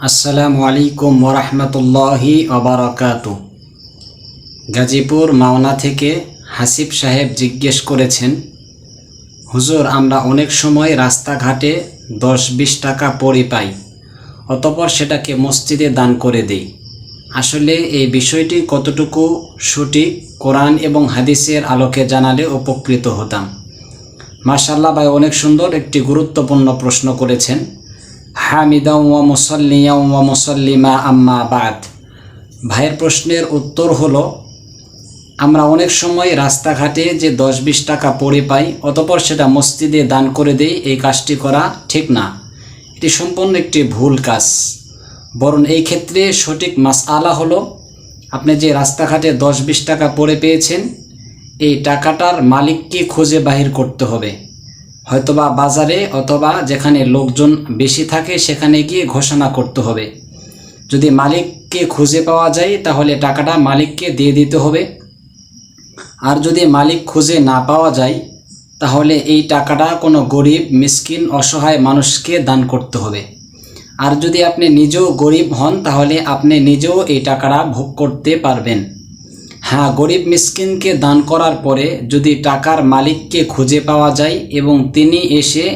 আসসালামু আলাইকুম ওরহমতুল্লাহি অবরাকাত গাজীপুর মাওনা থেকে হাসিব সাহেব জিজ্ঞেস করেছেন, হুজুর, আমরা অনেক সময় রাস্তাঘাটে দশ বিশ টাকা পড়ে পাই, অতপর সেটাকে মসজিদে দান করে দিই। আসলে এই বিষয়টি কতটুকু সঠিক কোরআন এবং হাদিসের আলোকে জানালে উপকৃত হতাম? মাশাল্লাহ ভাই অনেক সুন্দর একটি গুরুত্বপূর্ণ প্রশ্ন করেছেন। হামিদা ওয়া মুসল্লিয়া ওয়া মুসল্লিমা আম্মা বাদ। ভাইয়ের প্রশ্নের উত্তর হলো, আমরা অনেক সময় রাস্তাঘাটে যে দশ বিশ টাকা পড়ে পাই, অতপর সেটা মসজিদে দান করে দেই, এই কাজটি করা ঠিক না। এটি সম্পূর্ণ একটি ভুল কাজ। বরং এই ক্ষেত্রে সঠিক মাস আলা হলো, আপনি যে রাস্তাঘাটে দশ বিশ টাকা পড়ে পেয়েছেন, এই টাকাটার মালিককে খুঁজে বাহির করতে হবে। হয়তোবা বাজারে অথবা যেখানে লোকজন বেশি থাকে, সেখানে গিয়ে ঘোষণা করতে হবে। যদি মালিককে খুঁজে পাওয়া যায়, তাহলে টাকাটা মালিককে দিয়ে দিতে হবে। আর যদি মালিক খুঁজে না পাওয়া যায়, তাহলে এই টাকাটা কোনো গরিব, মিসকিন, অসহায় মানুষকে দান করতে হবে। আর যদি আপনি নিজেও গরিব হন, তাহলে আপনি নিজেও এই টাকাটা ভোগ করতে পারবেন। হ্যাঁ গরিব মিসকিনকে দান করার পরে যদি টাকার মালিককে খুঁজে পাওয়া যায় এবং তিনি এসে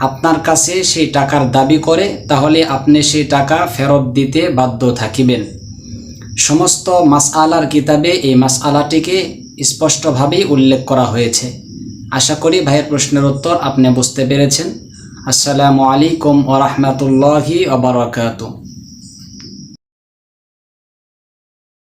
আপনার কাছে সেই টাকার দাবি করে, তাহলে আপনি সেই টাকা ফেরত দিতে বাধ্য থাকিবেন। সমস্ত মাসআলার কিতাবে এই মাসআলাটিকে স্পষ্টভাবেই উল্লেখ করা হয়েছে। আশা করি ভাইয়ের প্রশ্নের উত্তর আপনি বুঝতে পেরেছেন। আসসালামু আলাইকুম ওরহমতুল্লাহি আবরাকাতু